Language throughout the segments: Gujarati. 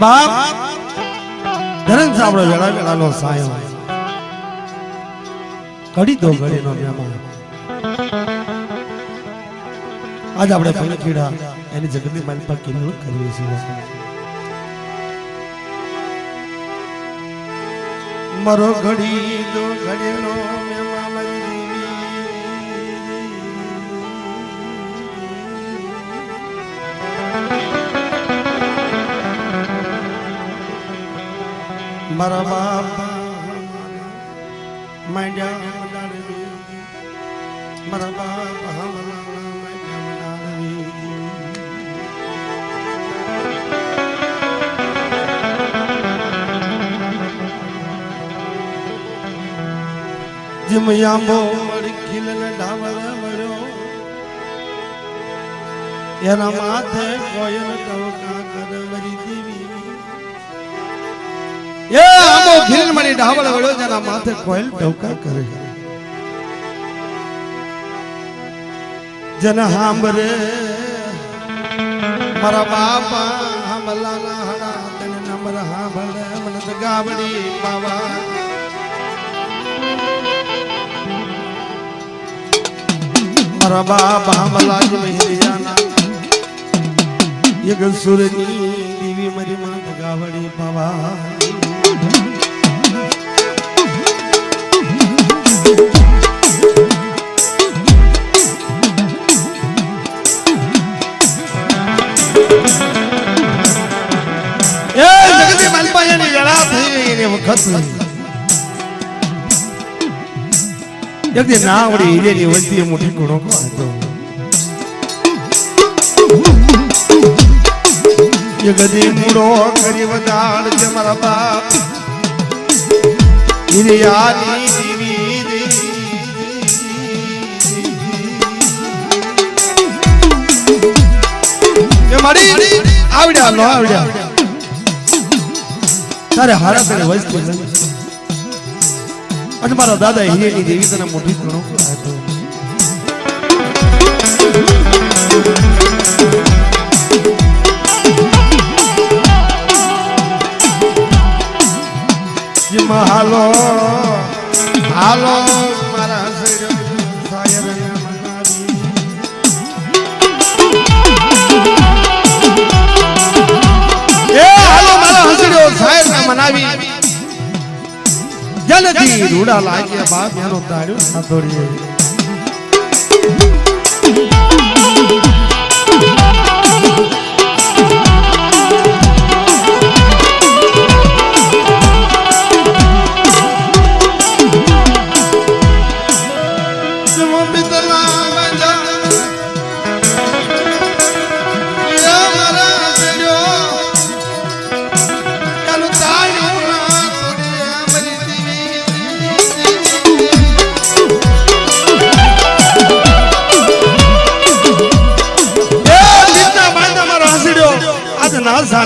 બાપ. ધરમ સાંભળો વેળા વેળાનો સાયો. ઘડી દો ઘડીનો મહેમાન આજ આપણે પંખીડા એની જગતની માન પર કિલ્લો કરીએ છીએ? મરો ઘડી દો ઘડીનો મહેમાન મારી મારા બાપા માંડ્યા મારા બાપા માંડ્યા મંડાણી જેમ આંબો મળી ખીલને ડાવર મળ્યો એના માથે કોયલ ટવકા કર મરી દેવી. એ આંબો ખીલ મળી ઢાવળ વળ્યો જેના માથે કોયલ ટવકા કરે. જન હાંભરે મારા બાપા હાંભલાના હડા તને નંબર હાંભળે મને તો ગાવડી બાવા મારા બાપા મલાજ મહેરિયાના એક સુરની દીવી મારી માત ગાવડી પવા. એની વખત જગતી ના આવડી હીરેની વંતી મોટી ગુણો હતો જગદી મૂડો કરી વધાર છે મારા બાપ હિરિયાની આવડ્યા નો આવડ્યા તારે હારા તારે વસ્તી અને મારા દાદા હિરેની દેવી તને મોટી ઘણો હતો. રૂડા લાગ્યા બાપ એનો તાળ્યો સાતોડીએ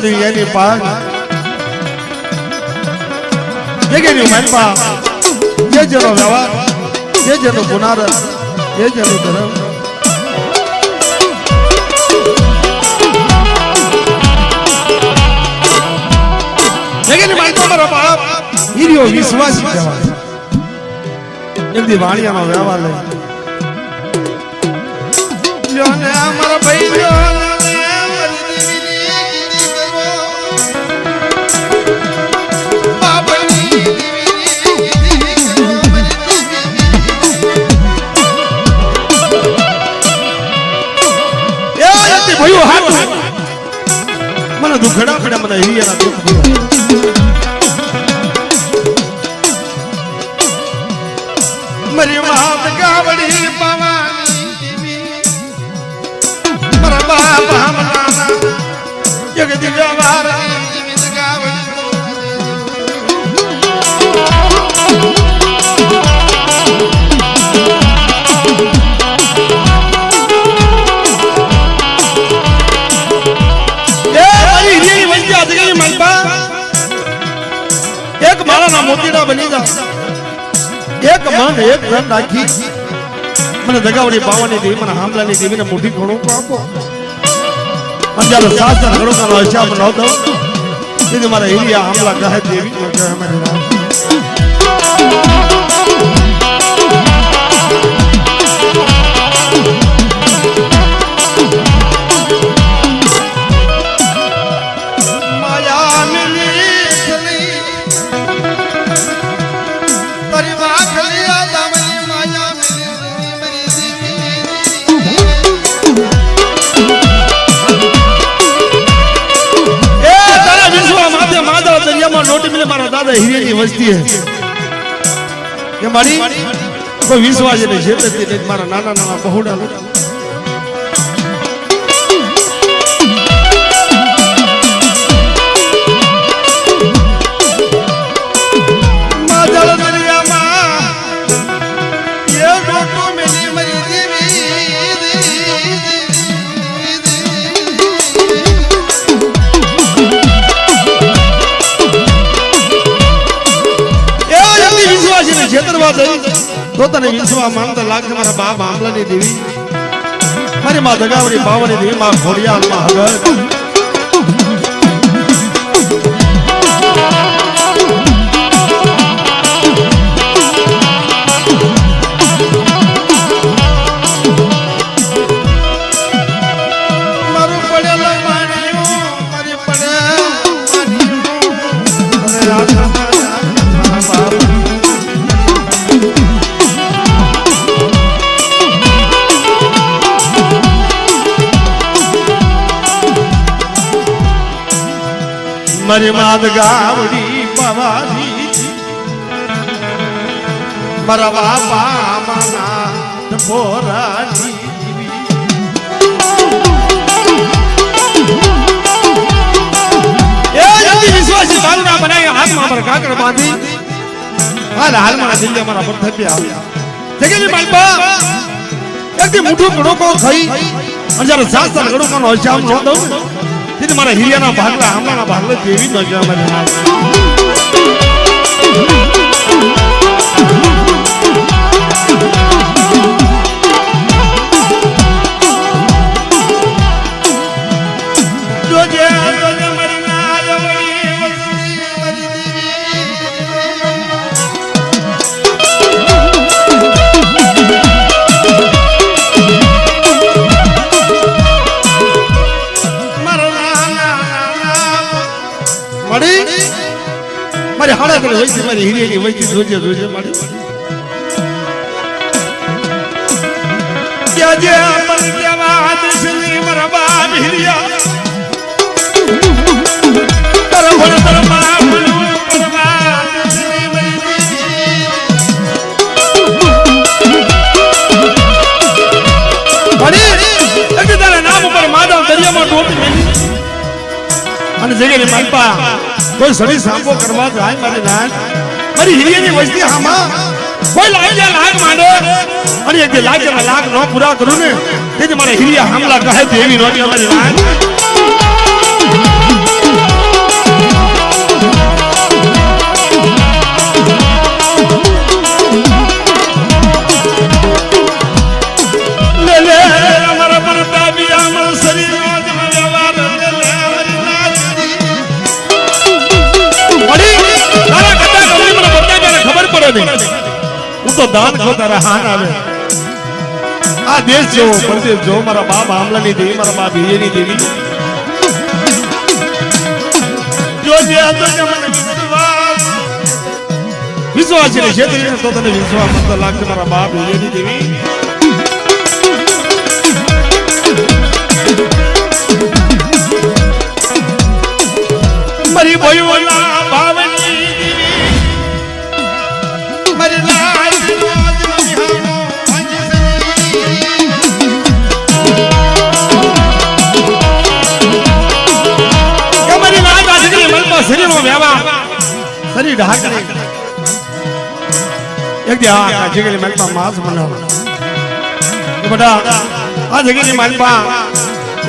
સાંધી એની પાગ જગેની મનપા જે જેનો વ્યવહાર. જે જેનો ગુનારસ. જે જેનો ધર્મ. જગેની મનપા મારો બાપ. હીરિયો વિશ્વાસી કહેવાય દી વાણિયાનો વ્યવહાર લઈ. લ્યો ને અમારા ભાઈ મને હિરિયાના દુઃખ પડ્યા. મારી માત ગાવડી પવાની મારા બાપ હમણાના જગત વ્યવહાર માળાના મોતીડા બની જા એક મન એક ધન રાખી મને દગાવડી પાવાની દેવી મને હામલાની દેવીને મોટી ઘણું આપો અને જ્યારે સાત ઘણો કાનો હિસાબ ન દઉં તેથી મારા હિરિયા હામલા કહે, દેવી નો કહે મારી દાદા હિરેની વસ્તી હે. કે મારી? કોઈ વિશ્વાસ નહીં છે મારા નાના નાના બહુડા વિશ્વાસીને છેતરવા દઈ તો તને વિશ્વા માનતા લાગશે મારા બાપ આંબલાની દેવી. મારી માં દગાવડી બાવની દેવી માં ઘોડિયાલમાં હગર. મારી માદ ગાવડી પવારી મારા બાપા માના બનાવી હાથમાં પર કાકડ બાંધી હાલ, હાલમાં દિલ્હી અમારા પર થપ્યા આવ્યા જગેલી માલપા એકદી મુઠું કડોકો ખાઈ અને જ્યારે ન. દઉં મારા હિરિયાના ભાગલા હમણાંના ભાગલા જેવી નજર છે. તારા બાપ વચ્ચે જોજે જોજે મારી. ઉપર માધવ દરિયામાં ટોપી મેલી. અને જગ્યાએ માલપા કોઈ સડી સાંભો કરવા જાય મારી નાન મારી હિરિયાની વસ્તી હામાં કોઈ લાવી જાય લાગ માંડે. અને એક લાગ લાગ ન પૂરા કરું ને તેથી મારા હિરિયા હામલા કહે તો એવી નોટી અમારી નાન તો તારા હાન આવે. આ દેશ જેવો પરદેશ જો મારા બાપ આમલાની દેવી મારા બાપ હિરિયાની દેવી. તો જે મને વિશ્વાસ. છે છેતરીને તો તને વિશ્વાસ મત લાગશે મારા બાપ હિરિયાની દેવી. મારી બોયુના એક દી આ માસ બનાવ. એ આ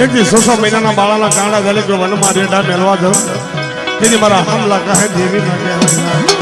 એક દી સો સો મહિનાના બાળાના કાંડા ગલે કે વનમાં રેડા મેળવા જાઉં. તેથી મારા હમલા કહે દેવી ના કહેવાય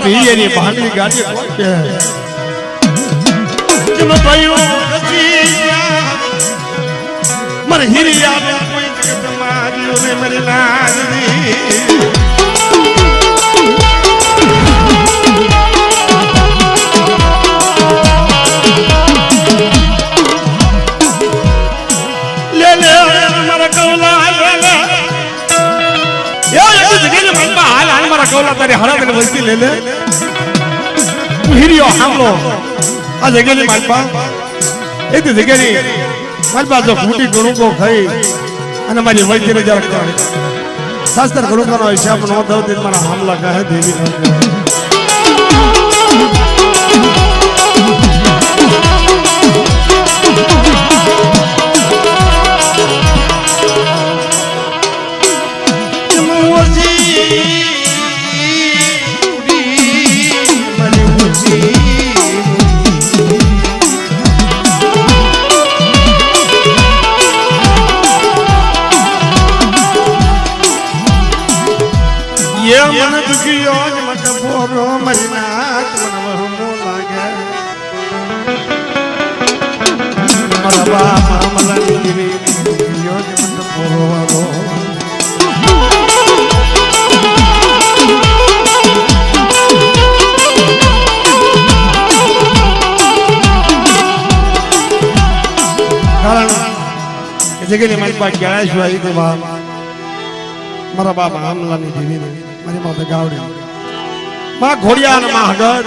બાપ હિરિયાની ભાંગી ગાડી. આ જગ્યાની માલપા. એ તો જગ્યાની માલપા જો ખૂટી ગુણુકો ખાઈ અને મારી વૈદ્યને જરાક શાસ્ત્ર ગુણુકોનો હિસાબ ન થયો તે મારા હામલા કહે, દેવી ન જોવાનો કારણ કે જગ્યાની મારી પાસે ગયા છું, આવી તો મારા બાપ આમલાની દેવીને મારી માતા ગાવડી. માં ઘોડિયા અને માં હગર